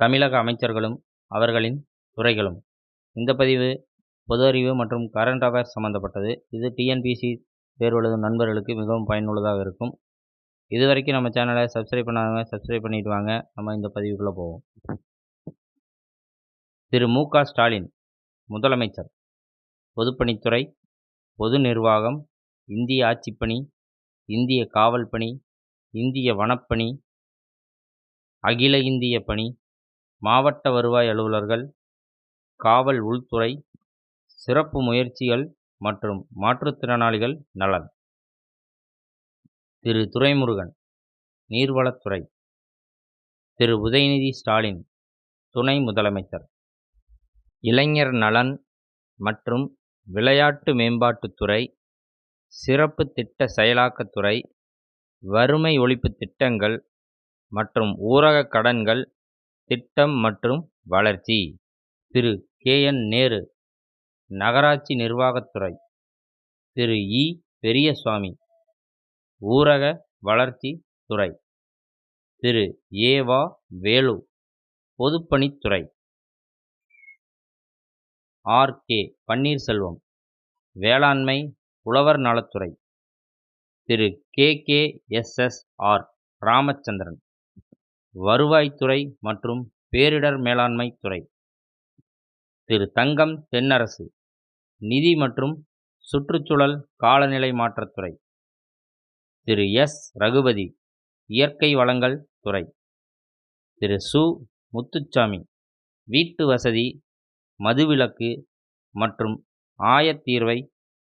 தமிழக அமைச்சர்களும் அவர்களின் துறைகளும். இந்த பதிவு பொது அறிவு மற்றும் கரண்ட் அஃபேர்ஸ் சம்மந்தப்பட்டது இது டிஎன்பிசி தேர்வு எழுதும் நண்பர்களுக்கு மிகவும் பயனுள்ளதாக இருக்கும். இது வரைக்கும் நம்ம சேனலை சப்ஸ்கிரைப் பண்ணாதவங்க சப்ஸ்கிரைப் பண்ணிட்டு வாங்க. நம்ம இந்த பதிவுக்குள்ளே போவோம். திரு மு க ஸ்டாலின் முதலமைச்சர் பொதுப்பணித்துறை பொது நிர்வாகம் இந்திய ஆட்சிப்பணி இந்திய காவல் பணி இந்திய வனப்பணி அகில இந்திய பணி மாவட்ட வருவாய் அலுவலர்கள் காவல் உள்துறை சிறப்பு முயற்சிகள் மற்றும் மாற்றுத்திறனாளிகள் நலன். திரு. துரைமுருகன் நீர்வளத்துறை. திரு. உதயநிதி ஸ்டாலின் துணை முதலமைச்சர். இளைஞர் நலன் மற்றும் விளையாட்டு மேம்பாட்டுத்துறை சிறப்பு திட்ட செயலாக்கத்துறை வறுமை ஒழிப்பு திட்டங்கள் மற்றும் ஊரக கடன்கள் திட்டம் மற்றும் வளர்ச்சி. திரு. கே. என். நேரு நகராட்சி நிர்வாகத்துறை திரு. இ. பெரியசுவாமி ஊரக வளர்ச்சி துறை. திரு. ஏவா வேலு பொதுப்பணித்துறை ஆர். கே. பன்னீர்செல்வம் வேளாண்மை உழவர் நலத்துறை Thiru. K. K. S. S. R. Ramachandran. வருவாய்த்துறை மற்றும் பேரிடர் மேலாண்மை துறை. திரு தங்கம் தென்னரசு நிதி மற்றும் சுற்றுச்சூழல் காலநிலை மாற்றத்துறை திரு எஸ். ரகுபதி இயற்கை வளங்கள் துறை. திரு சு. முத்துச்சாமி வீட்டு வசதி மதுவிலக்கு மற்றும் ஆயத்தீர்வை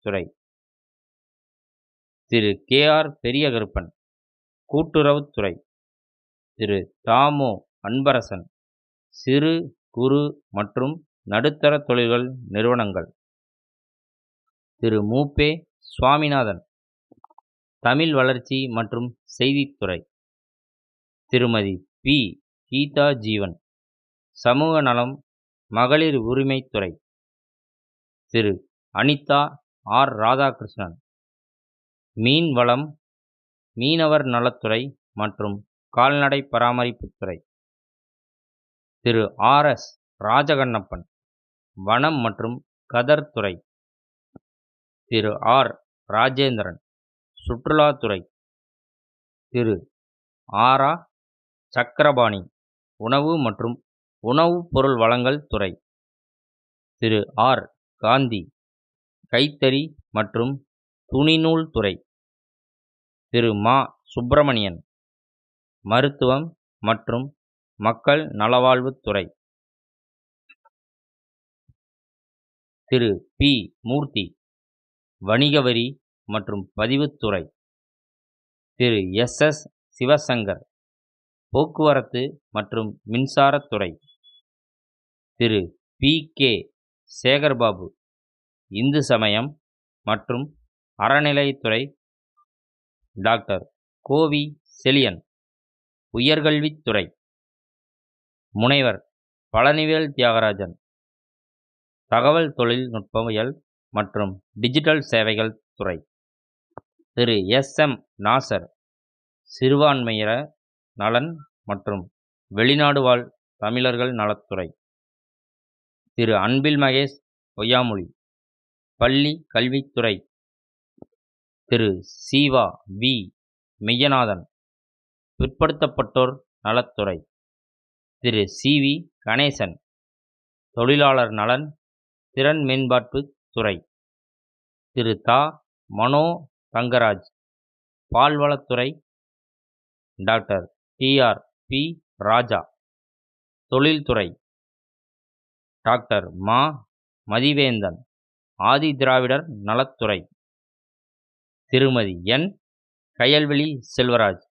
துறை. திரு கே. ஆர். பெரியகருப்பன் கூட்டுறவுத்துறை திரு தாமோ அன்பரசன். சிறு குறு மற்றும் நடுத்தர தொழில்கள் நிறுவனங்கள். திரு மூபே சுவாமிநாதன். தமிழ் வளர்ச்சி மற்றும் செய்தித்துறை. திருமதி பி. கீதா ஜீவன். சமூக நலம் மகளிர் உரிமைத்துறை திரு அனிதா ஆர். ராதாகிருஷ்ணன். மீன் வளம் மீனவர் நலத்துறை மற்றும் கால்நடை பராமரிப்புத்துறை திரு. ஆர். எஸ். ராஜகண்ணப்பன் வனம் மற்றும் கதர் துறை. திரு. ஆர். ராஜேந்திரன் சுற்றுலாத்துறை திரு. ஆரா. சக்கரபாணி உணவு மற்றும் உணவுப் பொருள் வழங்கல் துறை. திரு. ஆர். காந்தி கைத்தறி மற்றும் துணிநூல் துறை. திரு. மா. சுப்பிரமணியன் மருத்துவம் மற்றும் மக்கள் நலவாழ்வுத்துறை திரு. பி. மூர்த்தி வணிக வரி மற்றும் பதிவுத்துறை திரு. எஸ். எஸ். சிவசங்கர் போக்குவரத்து மற்றும் மின்சாரத்துறை திரு. பி. கே. சேகர்பாபு இந்து சமயம் மற்றும் அறநிலையத்துறை. டாக்டர். கோவி செலியன் உயர்கல்வித்துறை. முனைவர் பழனிவேல் தியாகராஜன். தகவல் தொழில்நுட்பவியல் மற்றும் டிஜிட்டல் சேவைகள் துறை. திரு. எஸ். எம். நாசர் சிறுபான்மையின நலன் மற்றும் வெளிநாடு வாழ் தமிழர்கள் நலத்துறை. திரு. அன்பில் மகேஷ் பொய்யாமொழி பள்ளி கல்வித்துறை. திரு. சீவா வி. மெய்யநாதன் பிற்படுத்தப்பட்டோர் நலத்துறை. திரு. சி. வி. கணேசன் தொழிலாளர் நலன் திறன் மேம்பாட்டு துறை. திரு. தா. மனோ தங்கராஜ் பால்வளத்துறை. டாக்டர். TR B. ராஜா தொழில்துறை. டாக்டர். மா. மதிவேந்தன் ஆதி திராவிடர் நலத்துறை. திருமதி என். கயல்விழி செல்வராஜ்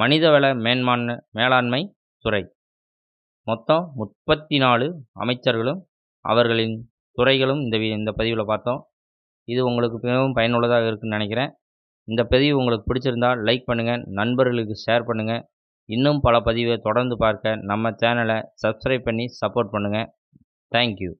மனிதவள மேன்மான மேலாண்மை துறை. மொத்தம் முப்பத்தி நாலு அமைச்சர்களும் அவர்களின் துறைகளும் இந்த வி இந்த பதிவில் பார்த்தோம். இது உங்களுக்கு மிகவும் பயனுள்ளதாக இருக்குன்னு நினைக்கிறேன். இந்த பதிவு உங்களுக்கு பிடிச்சிருந்தால் லைக் பண்ணுங்கள் நண்பர்களுக்கு ஷேர் பண்ணுங்கள் இன்னும் பல பதிவை தொடர்ந்து பார்க்க நம்ம சேனலை சப்ஸ்கிரைப் பண்ணி சப்போர்ட் பண்ணுங்கள் தேங்க்யூ.